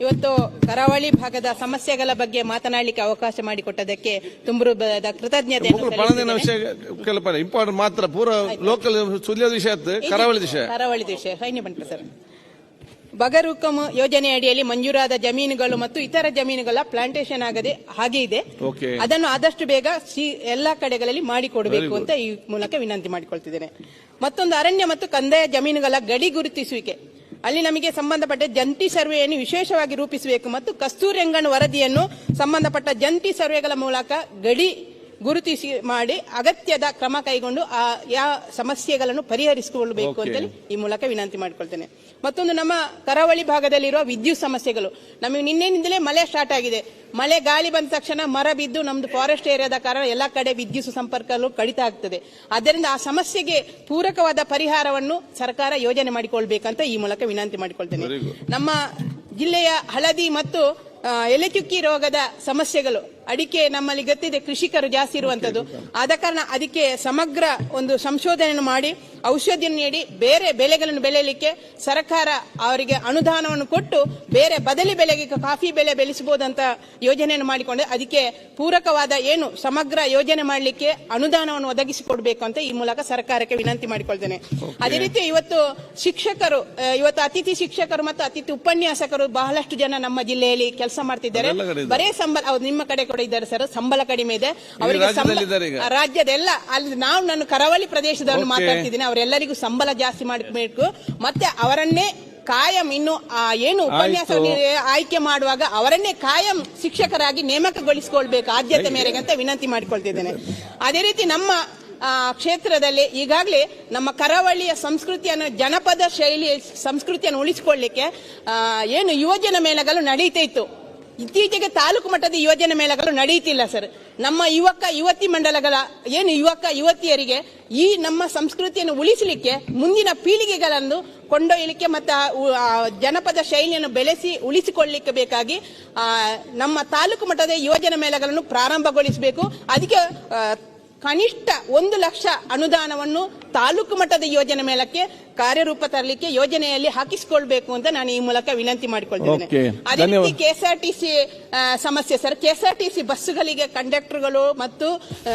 ಇವತ್ತು ಕರಾವಳಿ ಭಾಗದ ಸಮಸ್ಯೆಗಳ ಬಗ್ಗೆ ಮಾತನಾಡಲಿಕ್ಕೆ ಅವಕಾಶ ಮಾಡಿಕೊಟ್ಟದಕ್ಕೆ ತುಂಬುರುಬದ ಕೃತಜ್ಞತೆ ಇಂಪಾರ್ಟೆಂಟ್ ಮಾತ್ರ ಪೂರ ಲೋಕಲ್ ಸುಲಿಯೋದ ವಿಷಯ ಕರಾವಳಿ ವಿಷಯ. ಕರಾವಳಿ ವಿಷಯ. ಸೈನ್ಯ ಬಂಟ ಸರ್ ಬಗರುಕಮ್ ಯೋಜನೆ ಅಡಿಯಲ್ಲಿ ಮಂಜೂರಾದ ಜಮೀನುಗಳು ಮತ್ತು ಇತರ ಜಮೀನುಗಳ ಪ್ಲಾಂಟೇಶನ್ ಆಗದೆ ಹಾಗೆ ಇದೆ. ಅದನ್ನು ಆದಷ್ಟು ಬೇಗ ಎಲ್ಲಾ ಕಡೆಗಳಲ್ಲಿ ಮಾಡಿಕೊಡಬೇಕು ಅಂತ ಈ ಮೂಲಕ ವಿನಂತಿ ಮಾಡಿಕೊಳ್ತಿದ್ದೇನೆ. ಮತ್ತೊಂದು ಅರಣ್ಯ ಮತ್ತು ಕಂದಾಯ ಜಮೀನುಗಳ ಗಡಿ ಗುರುತಿಸುವಿಕೆ. ಅಲ್ಲಿ ನಮಗೆ ಸಂಬಂಧಪಟ್ಟ ಜಂಟಿ ಸರ್ವೆಯನ್ನು ವಿಶೇಷವಾಗಿ ರೂಪಿಸಬೇಕು ಮತ್ತು ಕಸ್ತೂರಿ ರಂಗನ್ ವರದಿಯನ್ನು ಸಂಬಂಧಪಟ್ಟ ಜಂಟಿ ಸರ್ವೆಗಳ ಮೂಲಕ ಗಡಿ ಗುರುತಿಸಿ ಮಾಡಿ ಅಗತ್ಯದ ಕ್ರಮ ಕೈಗೊಂಡು ಆ ಯಾವ ಸಮಸ್ಯೆಗಳನ್ನು ಪರಿಹರಿಸಿಕೊಳ್ಳಬೇಕು. ಅಂತೇಳಿ ಈ ಮೂಲಕ ವಿನಂತಿ ಮಾಡಿಕೊಳ್ತೇನೆ. ಮತ್ತೊಂದು ನಮ್ಮ ಕರಾವಳಿ ಭಾಗದಲ್ಲಿರುವ ವಿದ್ಯುತ್ ಸಮಸ್ಯೆಗಳು. ನಮಗೆ ನಿನ್ನೆಯಿಂದಲೇ ಮಳೆ ಸ್ಟಾರ್ಟ್ ಆಗಿದೆ. ಮಳೆ ಗಾಳಿ ಬಂದ ತಕ್ಷಣ ಮರ ಬಿದ್ದು ನಮ್ದು ಫಾರೆಸ್ಟ್ ಏರಿಯಾದ ಕಾರಣ ಎಲ್ಲ ಕಡೆ ವಿದ್ಯುತ್ ಸಂಪರ್ಕಗಳು ಕಡಿತ ಆಗ್ತದೆ. ಆದ್ದರಿಂದ ಆ ಸಮಸ್ಯೆಗೆ ಪೂರಕವಾದ ಪರಿಹಾರವನ್ನು ಸರ್ಕಾರ ಯೋಜನೆ ಮಾಡಿಕೊಳ್ಬೇಕಂತ ಈ ಮೂಲಕ ವಿನಂತಿ ಮಾಡಿಕೊಳ್ತೇನೆ. ನಮ್ಮ ಜಿಲ್ಲೆಯ ಹಳದಿ ಮತ್ತು ಎಲೆಚುಕ್ಕಿ ರೋಗದ ಸಮಸ್ಯೆಗಳು ಅಡಿಕೆ ನಮ್ಮಲ್ಲಿ ಗೊತ್ತಿದೆ ಕೃಷಿಕರು ಜಾಸ್ತಿ ಇರುವಂತದ್ದು. ಆದ ಕಾರಣ ಅದಕ್ಕೆ ಸಮಗ್ರ ಒಂದು ಸಂಶೋಧನೆಯನ್ನು ಮಾಡಿ ಔಷಧಿಯನ್ನು ನೀಡಿ ಬೇರೆ ಬೆಳೆಗಳನ್ನು ಬೆಳೆಯಲಿಕ್ಕೆ ಸರ್ಕಾರ ಅವರಿಗೆ ಅನುದಾನವನ್ನು ಕೊಟ್ಟು ಬೇರೆ ಬದಲಿ ಬೆಳೆಗೆ ಕಾಫಿ ಬೆಳೆ ಬೆಳೆಸಬಹುದಂತ ಯೋಜನೆಯನ್ನು ಮಾಡಿಕೊಂಡು. ಅದಕ್ಕೆ ಪೂರಕವಾದ ಏನು ಸಮಗ್ರ ಯೋಜನೆ ಮಾಡಲಿಕ್ಕೆ ಅನುದಾನವನ್ನು ಒದಗಿಸಿಕೊಡಬೇಕು ಅಂತ ಈ ಮೂಲಕ ಸರ್ಕಾರಕ್ಕೆ ವಿನಂತಿ ಮಾಡಿಕೊಳ್ತೇನೆ. ಅದೇ ರೀತಿ ಇವತ್ತು ಶಿಕ್ಷಕರು ಇವತ್ತು ಅತಿಥಿ ಶಿಕ್ಷಕರು ಮತ್ತು ಅತಿಥಿ ಉಪನ್ಯಾಸಕರು ಬಹಳಷ್ಟು ಜನ ನಮ್ಮ ಜಿಲ್ಲೆಯಲ್ಲಿ ಕೆಲಸ ಮಾಡ್ತಿದ್ದಾರೆ. ಬರೇ ಸಂಬಳ ಅವ್ರು ನಿಮ್ಮ ಕಡೆ ಕೂಡ ಇದ್ದಾರೆ ಸರ್. ಸಂಬಳ ಕಡಿಮೆ ಇದೆ. ಅವರಿಗೆ ರಾಜ್ಯದಲ್ಲಿ ಸಂಬಳ- ರಾಜ್ಯದ ಎಲ್ಲ ಅಲ್ಲಿ ನಾವು ನಾನು ಕರಾವಳಿ ಪ್ರದೇಶದವರು. ಮಾತಾಡ್ತಿದ್ದೀನಿ. ಅವರೆಲ್ಲರಿಗೂ ಸಂಬಳ ಜಾಸ್ತಿ ಮಾಡಬೇಕು. ಮತ್ತೆ ಅವರನ್ನೇ ಕಾಯಂ ಇನ್ನು ಆ ಏನು ಉಪನ್ಯಾಸ. ಆಯ್ಕೆ ಮಾಡುವಾಗ ಅವರನ್ನೇ ಕಾಯಂ ಶಿಕ್ಷಕರಾಗಿ ನೇಮಕಗೊಳಿಸಿಕೊಳ್ಬೇಕು ಆದ್ಯತೆ ಮೇರೆಗೆ ಅಂತ ವಿನಂತಿ ಮಾಡಿಕೊಳ್ತಿದ್ದೇನೆ. ಅದೇ ರೀತಿ ನಮ್ಮ ಕ್ಷೇತ್ರದಲ್ಲಿ ಈಗಾಗಲೇ ನಮ್ಮ ಕರಾವಳಿಯ ಸಂಸ್ಕೃತಿಯನ್ನು ಜನಪದ ಶೈಲಿಯ ಸಂಸ್ಕೃತಿಯನ್ನು ಉಳಿಸಿಕೊಳ್ಳಿಕ್ಕೆ ಏನು ಯುವಜನ ಮೇಳಗಳು ನಡೀತಾ ಇತ್ತು. ಇತ್ತೀಚೆಗೆ ತಾಲೂಕು ಮಟ್ಟದ ಯೋಜನೆ ಮೇಳಗಳು ನಡೆಯುತ್ತಿಲ್ಲ ಸರ್. ನಮ್ಮ ಯುವಕ ಯುವತಿ ಮಂಡಲಗಳ, ಏನು ಯುವಕ ಯುವತಿಯರಿಗೆ ಈ ನಮ್ಮ ಸಂಸ್ಕೃತಿಯನ್ನು ಉಳಿಸಲಿಕ್ಕೆ ಮುಂದಿನ ಪೀಳಿಗೆಗಳನ್ನು ಕೊಂಡೊಯ್ಯಲಿಕ್ಕೆ ಮತ್ತು ಜನಪದ ಶೈಲಿಯನ್ನು ಬೆಳೆಸಿ ಉಳಿಸಿಕೊಳ್ಳಲಿಕ್ಕೆ ಬೇಕಾಗಿ ನಮ್ಮ ತಾಲೂಕು ಮಟ್ಟದ ಯೋಜನೆ ಮೇಳಗಳನ್ನು ಪ್ರಾರಂಭಗೊಳಿಸಬೇಕು. ಅದಕ್ಕೆ ಕನಿಷ್ಠ ಒಂದು ಲಕ್ಷ ಅನುದಾನವನ್ನು ತಾಲೂಕು ಮಟ್ಟದ ಯೋಜನೆ ಮೇಲಕ್ಕೆ ಕಾರ್ಯರೂಪ ತರಲಿಕ್ಕೆ ಯೋಜನೆಯಲ್ಲಿ ಹಾಕಿಸಿಕೊಳ್ಬೇಕು ಅಂತ ನಾನು ಈ ಮೂಲಕ ವಿನಂತಿ ಮಾಡಿಕೊಳ್ತೇನೆ Okay. ಅದೇ ರೀತಿ ಧನ್ಯವಾದ. ಕೆಎಸ್ಆರ್ಟಿಸಿ ಸಮಸ್ಯೆ ಸರ್. ಕೆಎಸ್ಆರ್ಟಿಸಿ ಬಸ್ಸುಗಳಿಗೆ ಕಂಡಕ್ಟರ್ಗಳು ಮತ್ತು ಆ,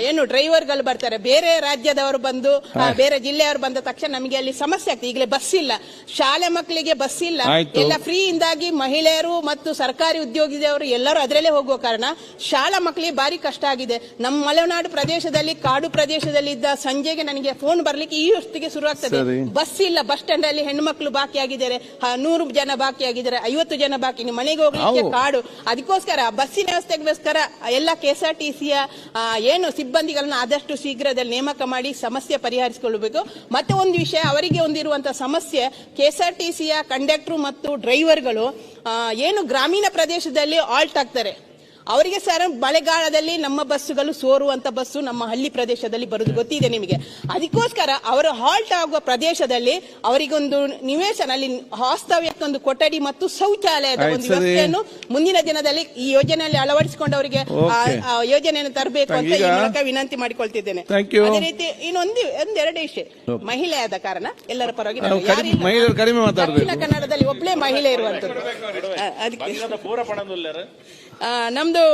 ಏನು ಡ್ರೈವರ್ಗಳು ಬರ್ತಾರೆ. ಬೇರೆ ರಾಜ್ಯದವರು ಬಂದು ಆ, ಬೇರೆ ಜಿಲ್ಲೆಯವರು ಬಂದ ತಕ್ಷಣ ನಮಗೆ ಅಲ್ಲಿ ಸಮಸ್ಯೆ ಆಗ್ತದೆ. ಈಗಲೇ ಬಸ್ ಇಲ್ಲ. ಶಾಲೆ ಮಕ್ಕಳಿಗೆ ಬಸ್ ಇಲ್ಲ. ಆಯ್ತು. ಎಲ್ಲ ಫ್ರೀ ಇಂದಾಗಿ ಮಹಿಳೆಯರು ಮತ್ತು ಸರ್ಕಾರಿ ಉದ್ಯೋಗಿದವರು ಎಲ್ಲರೂ ಅದರಲ್ಲೇ ಹೋಗುವ ಕಾರಣ ಶಾಲಾ ಮಕ್ಕಳಿಗೆ ಬಾರಿ ಕಷ್ಟ ಆಗಿದೆ. ನಮ್ಮ ಮಲೆನಾಡು ಪ್ರದೇಶದಲ್ಲಿ ಕಾಡು ಪ್ರದೇಶದಲ್ಲಿ ಇದ್ದ ಸಂಜೆಗೆ ನನಗೆ ಫೋನ್ ಬರ್ಲಿಕ್ಕೆ ಈ ಹೊತ್ತಿಗೆ ಶುರು ಆಗ್ತದೆ. ಬಸ್ ಇಲ್ಲ ಬಸ್ ಸ್ಟ್ಯಾಂಡ್ ಅಲ್ಲಿ ಹೆಣ್ಣು ಮಕ್ಕಳು ಬಾಕಿ ಆಗಿದ್ದಾರೆ. ನೂರು ಜನ ಬಾಕಿ ಆಗಿದ್ದಾರೆ ಐವತ್ತು ಜನ ಬಾಕಿ. ನೀವು ಮನೆಗೆ ಹೋಗ್ಲಿಕ್ಕೆ. ಕಾಡು. ಅದಕ್ಕೋಸ್ಕರ ಬಸ್ಸಿನ ವ್ಯವಸ್ಥೆಗೋಸ್ಕರ ಎಲ್ಲ ಕೆಎಸ್ಆರ್ಟಿಸಿಯ ಏನು ಸಿಬ್ಬಂದಿಗಳನ್ನ ಆದಷ್ಟು ಶೀಘ್ರದಲ್ಲಿ ನೇಮಕ ಮಾಡಿ ಸಮಸ್ಯೆ ಪರಿಹರಿಸಿಕೊಳ್ಳಬೇಕು. ಮತ್ತೆ ಒಂದು ವಿಷಯ ಅವರಿಗೆ ಒಂದಿರುವಂತಹ ಸಮಸ್ಯೆ ಕೆಎಸ್ಆರ್ಟಿಸಿಯ ಕಂಡಕ್ಟರ್ ಮತ್ತು ಡ್ರೈವರ್ಗಳು ಏನು ಗ್ರಾಮೀಣ ಪ್ರದೇಶದಲ್ಲಿ ಆಲ್ಟ್ ಆಗ್ತಾರೆ. ಅವರಿಗೆ ಸರ್ ಮಳೆಗಾಲದಲ್ಲಿ ನಮ್ಮ ಬಸ್ಸುಗಳು ಸೋರುವಂತ ಬಸ್ಸು ನಮ್ಮ ಹಳ್ಳಿ ಪ್ರದೇಶದಲ್ಲಿ ಬರುವುದು ಗೊತ್ತಿದೆ ನಿಮಗೆ. ಅದಕ್ಕೋಸ್ಕರ ಅವರು ಹಾಲ್ಟ್ ಆಗುವ ಪ್ರದೇಶದಲ್ಲಿ ಅವರಿಗೊಂದು ನಿವೇಶನ ಅಲ್ಲಿ ವಾಸ್ತವ್ಯಕ್ಕೊಂದು ಕೊಠಡಿ ಮತ್ತು ಶೌಚಾಲಯದ ಒಂದು ವ್ಯವಸ್ಥೆಯನ್ನು ಮುಂದಿನ ದಿನದಲ್ಲಿ ಈ ಯೋಜನೆಯಲ್ಲಿ ಅಳವಡಿಸಿಕೊಂಡು ಅವರಿಗೆ ಆ- ಯೋಜನೆಯನ್ನು ತರಬೇಕು ಅಂತ ಈ ಮೂಲಕ ವಿನಂತಿ ಮಾಡಿಕೊಳ್ತಿದ್ದೇನೆ. ಅದೇ ರೀತಿ ಇನ್ನೊಂದು ಒಂದೆರಡು ವಿಷಯ. ಮಹಿಳೆಯಾದ ಆದ ಕಾರಣ ಎಲ್ಲರ ಪರವಾಗಿ. ದಕ್ಷಿಣ ಕನ್ನಡದಲ್ಲಿ ಒಬ್ಬಳೇ ಮಹಿಳೆ ಇರುವಂತದ್ದು. ಅದಕ್ಕೆ ಪೂರ ನಮ್ದು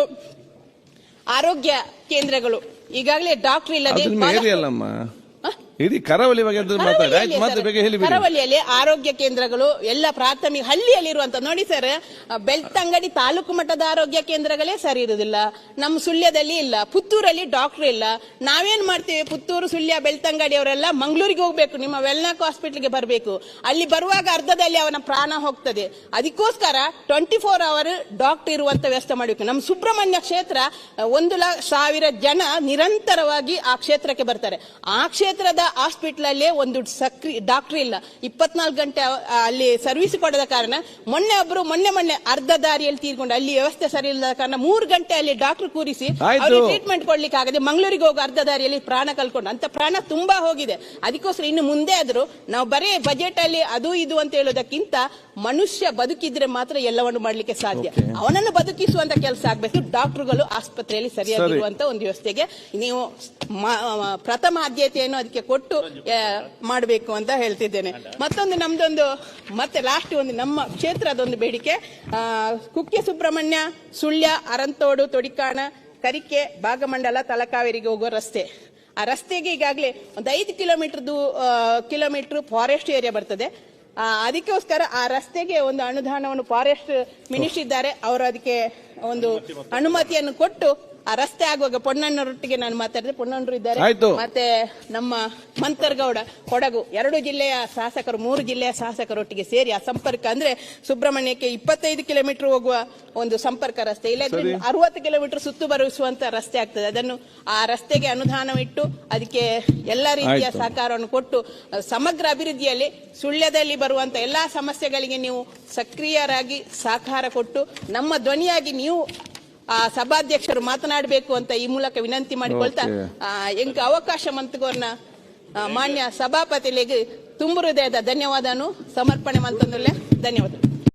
ಆರೋಗ್ಯ ಕೇಂದ್ರಗಳು. ಈಗಾಗಲೇ ಡಾಕ್ಟರ್ ಇಲ್ಲದೆ ಇಡೀ ಕರಾವಳಿ ಬಗ್ಗೆ ಅಂತ ಮಾತಾಡಿ. ಆಯ್ತು ಕರಾವಳಿಯಲ್ಲಿ ಮತ್ತೆ ಆರೋಗ್ಯ ಕೇಂದ್ರಗಳು ಎಲ್ಲ ಪ್ರಾಥಮಿಕ ಹಳ್ಳಿಯಲ್ಲಿ ಇರುವಂತ ನೋಡಿ ಸರ್ ಬೆಳ್ತಂಗಡಿ ತಾಲೂಕು ಮಟ್ಟದ ಆರೋಗ್ಯ ಕೇಂದ್ರಗಳೇ ಸರಿ ಇರುವುದಿಲ್ಲ. ನಮ್ಮ ಸುಳ್ಯದಲ್ಲಿ ಇಲ್ಲ. ಪುತ್ತೂರಲ್ಲಿ ಡಾಕ್ಟರ್ ಇಲ್ಲ. ನಾವೇನ್ ಮಾಡ್ತೀವಿ? ಪುತ್ತೂರು ಸುಳ್ಯ ಬೆಳ್ತಂಗಡಿ ಅವರೆಲ್ಲ ಮಂಗಳೂರಿಗೆ ಹೋಗ್ಬೇಕು. ನಿಮ್ಮ ವೆಲ್ನಾಕ್ ಹಾಸ್ಪಿಟಲ್ಗೆ ಬರಬೇಕು. ಅಲ್ಲಿ ಬರುವಾಗ ಅರ್ಧದಲ್ಲಿ ಅವನ ಪ್ರಾಣ ಹೋಗ್ತದೆ. ಅದಕ್ಕೋಸ್ಕರ ಟ್ವೆಂಟಿ ಫೋರ್ ಅವರ್ ಡಾಕ್ಟರ್ ಇರುವಂತ ವ್ಯವಸ್ಥೆ ಮಾಡಬೇಕು. ನಮ್ಮ ಸುಬ್ರಹ್ಮಣ್ಯ ಕ್ಷೇತ್ರ ಒಂದು ಲಕ್ಷ ಸಾವಿರ ಜನ ನಿರಂತರವಾಗಿ ಆ ಕ್ಷೇತ್ರಕ್ಕೆ ಬರ್ತಾರೆ. ಆ ಕ್ಷೇತ್ರದ ಹಾಸ್ಪಿಟಲ್ ಅಲ್ಲೇ ಒಂದು ಸಕ್ರಿ ಡಾಕ್ಟರ್ ಇಲ್ಲ ಇಪ್ಪತ್ನಾಲ್ಕು ಗಂಟೆ ಅಲ್ಲಿ ಸರ್ವಿಸ್ ಕೊಡದ ಕಾರಣ ಮೊನ್ನೆ ಒಬ್ರು ಮೊನ್ನೆ ಮೊನ್ನೆ ಅರ್ಧ ದಾರಿಯಲ್ಲಿ ತೀರ್ಕೊಂಡು ಅಲ್ಲಿ ವ್ಯವಸ್ಥೆ ಸರಿ ಇಲ್ಲದ ಕಾರಣ ಮೂರು ಗಂಟೆ ಅಲ್ಲಿ ಡಾಕ್ಟರ್ ಕೂರಿಸಿ. ಅವ್ರಿಗೆ ಟ್ರೀಟ್ಮೆಂಟ್ ಕೊಡ್ಲಿಕ್ಕೆ ಆಗದೆ ಮಂಗಳೂರಿಗೆ ಹೋಗಿ ಅರ್ಧ ದಾರಿಯಲ್ಲಿ ಪ್ರಾಣ ಕಲ್ಕೊಂಡು ಅಂತ ಪ್ರಾಣ ತುಂಬಾ ಹೋಗಿದೆ ಅದಕ್ಕೋಸ್ಕರ ಇನ್ನು ಮುಂದೆ ಆದ್ರೂ ನಾವು ಬರೀ ಬಜೆಟ್ ಅಲ್ಲಿ ಅದು ಇದು ಅಂತ ಹೇಳೋದಕ್ಕಿಂತ ಮನುಷ್ಯ ಬದುಕಿದ್ರೆ ಮಾತ್ರ ಎಲ್ಲವನ್ನು ಮಾಡ್ಲಿಕ್ಕೆ ಸಾಧ್ಯ. ಅವನನ್ನು ಬದುಕಿಸುವಂತ ಕೆಲಸ ಆಗ್ಬೇಕು. ಡಾಕ್ಟರ್ಗಳು ಆಸ್ಪತ್ರೆಯಲ್ಲಿ ಸರಿಯಾಗಿರುವಂತ ಒಂದು ವ್ಯವಸ್ಥೆಗೆ ನೀವು ಪ್ರಥಮ ಆದ್ಯತೆಯನ್ನು ಅದಕ್ಕೆ ಕೊಟ್ಟು ಮಾಡಬೇಕು ಅಂತ ಹೇಳ್ತಿದ್ದೇನೆ. ಮತ್ತೊಂದು ನಮ್ದೊಂದು ಮತ್ತೆ ಲಾಸ್ಟ್ ಒಂದು ನಮ್ಮ ಕ್ಷೇತ್ರದೊಂದು ಬೇಡಿಕೆ. ಕುಕ್ಕೆ ಸುಬ್ರಹ್ಮಣ್ಯ ಸುಳ್ಯ ಅರಂತೋಡು ತೊಡಿಕಾಣ ಕರಿಕೆ ಭಾಗಮಂಡಲ ತಲಕಾವೇರಿಗೆ ಹೋಗೋ ರಸ್ತೆ. ಆ ರಸ್ತೆಗೆ ಈಗಾಗಲೇ ಒಂದು ಐದು ಕಿಲೋಮೀಟರ್ದು ಕಿಲೋಮೀಟರ್ ಫಾರೆಸ್ಟ್ ಏರಿಯಾ ಬರ್ತದೆ. ಅದಕ್ಕೋಸ್ಕರ ಆ ರಸ್ತೆಗೆ ಒಂದು ಅನುದಾನವನ್ನು ಫಾರೆಸ್ಟ್ ಮಿನಿಸ್ಟರ್ ಇದ್ದಾರೆ. ಅವರು ಅದಕ್ಕೆ ಒಂದು ಅನುಮತಿಯನ್ನು ಕೊಟ್ಟು ಆ ರಸ್ತೆ ಆಗುವಾಗ ಪೊಣ್ಣಣ್ಣರೊಟ್ಟಿಗೆ ನಾನು ಮಾತಾಡಿದೆ. ಪೊಣ್ಣಣ್ಣರು ಇದ್ದಾರೆ. ಆಯ್ತು. ಮತ್ತೆ ನಮ್ಮ ಮಂತರ್ಗೌಡ ಕೊಡಗು ಎರಡು ಜಿಲ್ಲೆಯ ಶಾಸಕರು ಮೂರು ಜಿಲ್ಲೆಯ ಶಾಸಕರೊಟ್ಟಿಗೆ ಸೇರಿ ಆ ಸಂಪರ್ಕ ಅಂದ್ರೆ ಸುಬ್ರಹ್ಮಣ್ಯಕ್ಕೆ ಇಪ್ಪತ್ತೈದು ಕಿಲೋಮೀಟರ್ ಹೋಗುವ ಒಂದು ಸಂಪರ್ಕ ರಸ್ತೆ. ಇಲ್ಲದ್ರೆ ಅರವತ್ತು ಕಿಲೋಮೀಟರ್ ಸುತ್ತು ಬರುವಂತ ರಸ್ತೆ ಆಗ್ತದೆ. ಅದನ್ನು ಆ ರಸ್ತೆಗೆ ಅನುದಾನವಿಟ್ಟು ಅದಕ್ಕೆ ಎಲ್ಲ ರೀತಿಯ ಆಯ್ತು. ಸಹಕಾರವನ್ನು ಕೊಟ್ಟು ಅಹ್, ಸಮಗ್ರ ಅಭಿವೃದ್ಧಿಯಲ್ಲಿ ಸುಳ್ಯದಲ್ಲಿ ಬರುವಂತ ಎಲ್ಲಾ ಸಮಸ್ಯೆಗಳಿಗೆ ನೀವು ಸಕ್ರಿಯರಾಗಿ ಸಹಕಾರ ಕೊಟ್ಟು ನಮ್ಮ ಧ್ವನಿಯಾಗಿ ನೀವು ಆ ಸಭಾಧ್ಯಕ್ಷರು ಮಾತನಾಡಬೇಕು ಅಂತ ಈ ಮೂಲಕ ವಿನಂತಿ ಮಾಡಿಕೊಳ್ತಾ ಎಂಕ ಅವಕಾಶ ಮಂತ್ಗೋರ್ನ ಮಾನ್ಯ ಸಭಾಪತಿಲಿಗೆ ತುಂಬು ಹೃದಯದ ಧನ್ಯವಾದನು ಸಮರ್ಪಣೆ ಮಂತಂದುಲ್ಲೆ ಧನ್ಯವಾದ